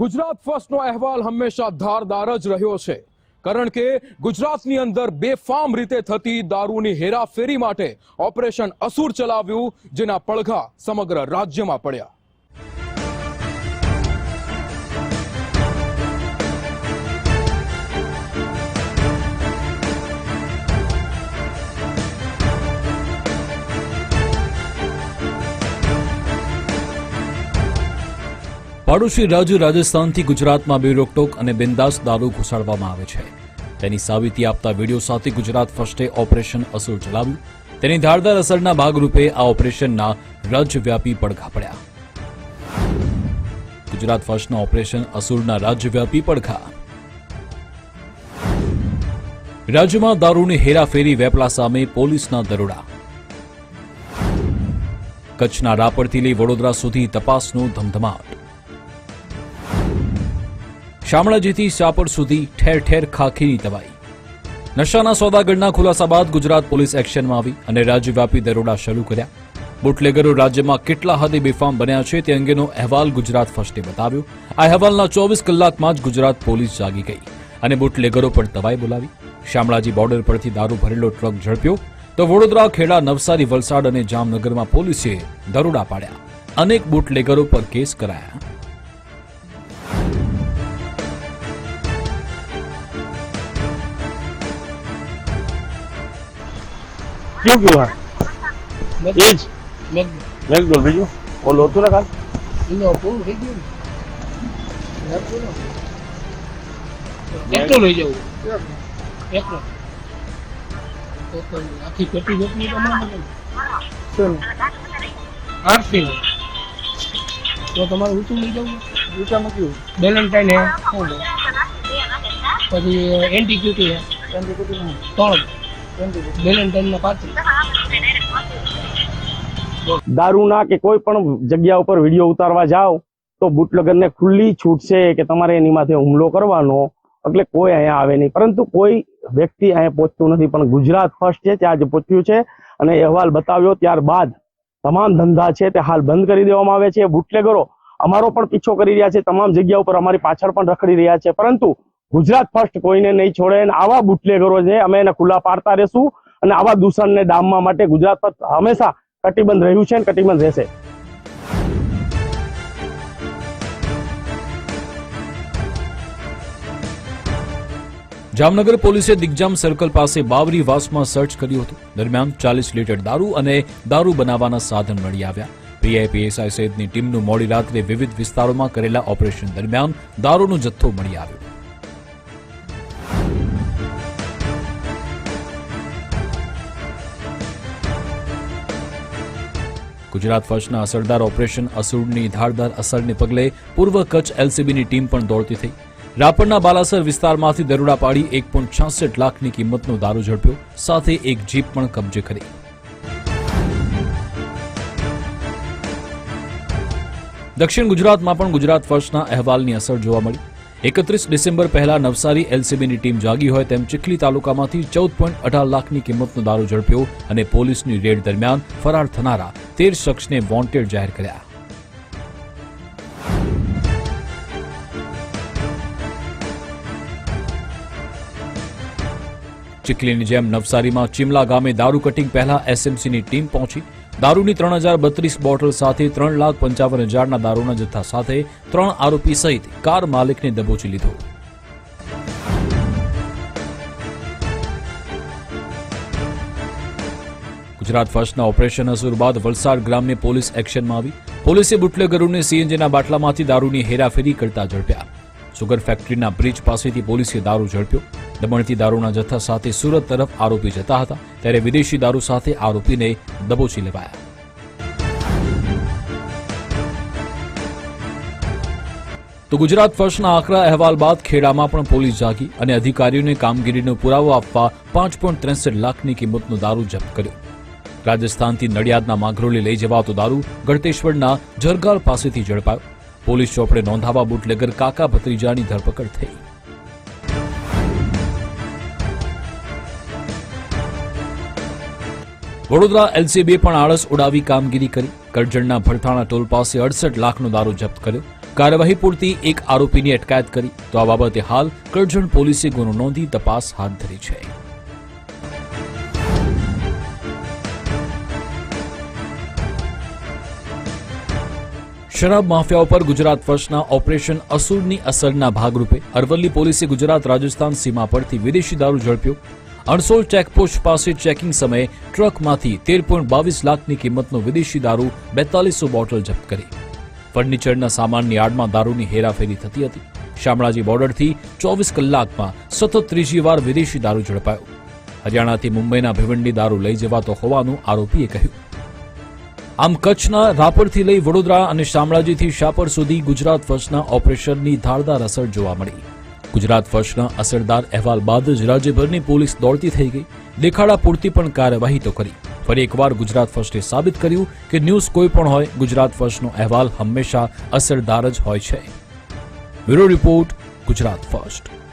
ગુજરાત ફર્સ્ટનો અહેવાલ હંમેશા ધારદાર જ રહ્યો છે. કારણ કે ગુજરાતની અંદર બેફામ રીતે થતી દારૂની હેરાફેરી માટે ઓપરેશન અસુર ચલાવ્યું, જેના પડઘા સમગ્ર રાજ્યમાં પડ્યા. પાડોશી રાજ્ય રાજસ્થાનથી ગુજરાતમાં બેરોકટોક અને બિંદાસ દારૂ ઘુસાડવામાં આવે છે. તેની સાબિતી આપતા વીડિયો સાથે ગુજરાત ફર્સ્ટે ઓપરેશન અસુર ચલાવ્યું. તેની ધારદાર અસરના ભાગરૂપે આ ઓપરેશનના રાજ્યવ્યાપી પડઘા પડ્યા. ગુજરાત ફર્સ્ટના ઓપરેશન અસુરના રાજ્યવ્યાપી પડઘા. રાજ્યમાં દારૂની હેરાફેરી વેપલા સામે પોલીસના દરોડા. કચ્છના રાપરથી લઈ વડોદરા સુધી તપાસનો ધમધમાટ. શામળાજીથી શાપર સુધી ઠેર ઠેર ખાખીની તવાઈ નશાના સોદાગરના ખુલાસા બાદ ગુજરાત પોલીસ એક્શનમાં આવી અને રાજ્યવ્યાપી દરોડા શરૂ કર્યા. બુટલેગરો રાજ્યમાં કેટલા હદે બેફામ બન્યા છે તે અંગેનો અહેવાલ ગુજરાત ફર્સ્ટે બતાવ્યો. આ અહેવાલના ચોવીસ કલાકમાં જ ગુજરાત પોલીસ જાગી ગઈ અને બુટલેગરો પર દવાઈ બોલાવી. શામળાજી બોર્ડર પરથી દારૂ ભરેલો ટ્રક ઝડપ્યો તો વડોદરા, ખેડા, નવસારી, વલસાડ અને જામનગરમાં પોલીસે દરોડા પાડ્યા. અનેક બુટલેગરો પર કેસ કરાયા. ક્યું ક્યું હા એ જ. મેં મેઘડોલ બીજું? ઓલું હતું ને કાલ? એનો પૂરું થઈ ગયું. એકલો લઈ જવું એકલો. આખી પેટી જેટલી તમારે આઠથી. તો તમારે ઊંચું લઈ જવું ઊંચામાં કયું? બેલેન્ટાઇન હે? પછી એન્ટી ક્યુટી હે. ત્રણ બેલેન્ટાઇનના પાંત્રીસ દારૂના કે કોઈ પણ જગ્યા ઉપર વીડિયો ઉતારવા જાઓ તો બુટલગરને ખુલ્લી છૂટ છે કે તમારે એની માથે હુમલો કરવાનો. એટલે કોઈ અહીંયા આવે નહીં. પરંતુ કોઈ વ્યક્તિ અહીંયા પહોંચતું નથી. પણ ગુજરાત ફર્સ્ટ છે, ત્યાં જ પહોંચ્યું છે. અને અહેવાલ બતાવ્યો ત્યારબાદ તમામ ધંધા છે તે હાલ બંધ કરી દેવામાં આવે છે. બુટલેગરો અમારો પણ પીછો કરી રહ્યા છે. તમામ જગ્યા ઉપર અમારી પાછળ પણ રખડી રહ્યા છે. પરંતુ ગુજરાત ફર્સ્ટ કોઈને નહીં છોડે આવા બુટલેગરો છે, અમે એને ખુલ્લા પાડતા રહેશું અને આવા દૂષણને ડામવા માટે ગુજરાત ફર્સ્ટ હંમેશા કટિબંધ રહ્યું છે અને કટિબંધ રહેશે. જામનગર પોલીસે દિગ્જામ સર્કલ પાસે બાવરી વાસમાં સર્ચ કર્યું હતું. દરમિયાન ચાલીસ લીટર દારૂ અને દારૂ બનાવવાના સાધન મળી આવ્યા. પીઆઈપીએસઆઈ સહિતની ટીમનું મોડી રાત્રે વિવિધ વિસ્તારોમાં કરેલા ઓપરેશન દરમિયાન દારૂનો જથ્થો મળી આવ્યો. ગુજરાત ફર્સ્ટના અસરદાર ઓપરેશન અસુરની ધારદાર અસરને પગલે પૂર્વ કચ્છ એલસીબીની ટીમ પણ દોડતી થઈ. રાપરના બાલાસર વિસ્તારમાંથી દરોડા પાડી એક પોઈન્ટ છાસઠ લાખની કિંમતનો દારૂ ઝડપ્યો, સાથે એક જીપ પણ કબજે કરી. દક્ષિણ ગુજરાતમાં પણ ગુજરાત ફર્સ્ટના અહેવાલની અસર જોવા મળી. એકત્રીસ ડિસેમ્બર પહેલા નવસારી એલસીબીની ટીમ જાગી હોય તેમ ચીખલી તાલુકામાંથી ચૌદ પોઈન્ટ અઢાર લાખની કિંમતનો દારૂ ઝડપ્યો અને પોલીસની રેડ દરમિયાન ફરાર થનારા તેર શખ્સને વોન્ટેડ જાહેર કર્યા. ચીખલીની જેમ નવસારીમાં ચિમલા ગામે દારૂ કટિંગ પહેલા એસએમસીની ટીમ પહોંચી. દારૂની ત્રણ હજાર બત્રીસ બોટલ સાથે ત્રણ લાખ પંચાવન હજારના દારૂના જથ્થા સાથે ત્રણ આરોપી સહિત કાર માલિકને દબોચી લીધો. ગુજરાત ફર્સ્ટના ઓપરેશન અસુર બાદ વલસાડ ગ્રામ્ય પોલીસ એક્શનમાં આવી. પોલીસે બુટલેગરોને સીએનજીના બાટલામાંથી દારૂની હેરાફેરી કરતા ઝડપ્યા. સુગર ફેક્ટરીના બ્રિજ પાસેથી પોલીસે દારૂ ઝડપ્યો. દમણથી દારૂના જથ્થા સાથે સુરત તરફ આરોપી જતા હતા. ત્યારે વિદેશી દારૂ સાથે આરોપીને દબોચી લેવાયા. તો ગુજરાત ફર્સ્ટના આકરા અહેવાલ બાદ ખેડામાં પણ પોલીસ જાગી અને અધિકારીઓને કામગીરીનો પુરાવો આપવા પાંચ પોઈન્ટ ત્રેસઠ લાખની કિંમતનો દારૂ જપ્ત કર્યો. રાજસ્થાનથી નડિયાદના માંગરોલી લઈ જવાતો દારૂ ગળતેશ્વરના જરગાલ પાસેથી ઝડપાયો. પોલીસ ચોપડે નોંધાવા બુટલેગર કાકા ભત્રીજાની ધરપકડ થઈ. વડોદરા એલસીબીએ પણ આળસ ઉડાવી કામગીરી કરી. કરજણના ભડથાણા ટોલ પાસે અડસઠ લાખનો દારૂ જપ્ત કર્યો. કાર્યવાહી પૂરતી એક આરોપીની અટકાયત કરી. તો આ બાબતે હાલ કરજણ પોલીસે ગુનો નોંધી તપાસ હાથ ધરી છે. શરાબ માફિયા ઉપર ગુજરાત વર્ષના ઓપરેશન અસુરની અસરના ભાગરૂપે અરવલ્લી પોલીસે ગુજરાત રાજસ્થાન સીમા પરથી વિદેશી દારૂ ઝડપ્યો. અણસોલ ચેકપોસ્ટ પાસે ચેકિંગ સમયે ટ્રકમાંથી તેર પોઈન્ટ બાવીસ લાખની કિંમતનો વિદેશી દારૂ બેતાલીસો બોટલ જપ્ત કરી. ફર્નિચરના સામાનની આડમાં દારૂની હેરાફેરી થતી હતી. શામળાજી બોર્ડરથી ચોવીસ કલાકમાં સતત ત્રીજી વાર વિદેશી દારૂ ઝડપાયો. હરિયાણાથી મુંબઈના ભિવંડી દારૂ લઈ જવાતો હોવાનું આરોપીએ કહ્યું. આમ કચ્છના રાપરથી લઈ વડોદરા અને શામળાજીથી શાપર સુધી ગુજરાત ફર્સ્ટના ઓપરેશનની ધારદાર અસર જોવા મળી. ગુજરાત ફર્સ્ટના અસરદાર અહેવાલ બાદ જ રાજ્યભરની પોલીસ દોડતી થઈ ગઈ. દેખાડા પૂરતી પણ કાર્યવાહી તો કરી. ફરી એકવાર ગુજરાત ફર્સ્ટે સાબિત કર્યું કે ન્યૂઝ કોઈ પણ હોય, ગુજરાત ફર્સ્ટનો અહેવાલ હંમેશા અસરદાર જ હોય છે. Bureau report, Gujarat first.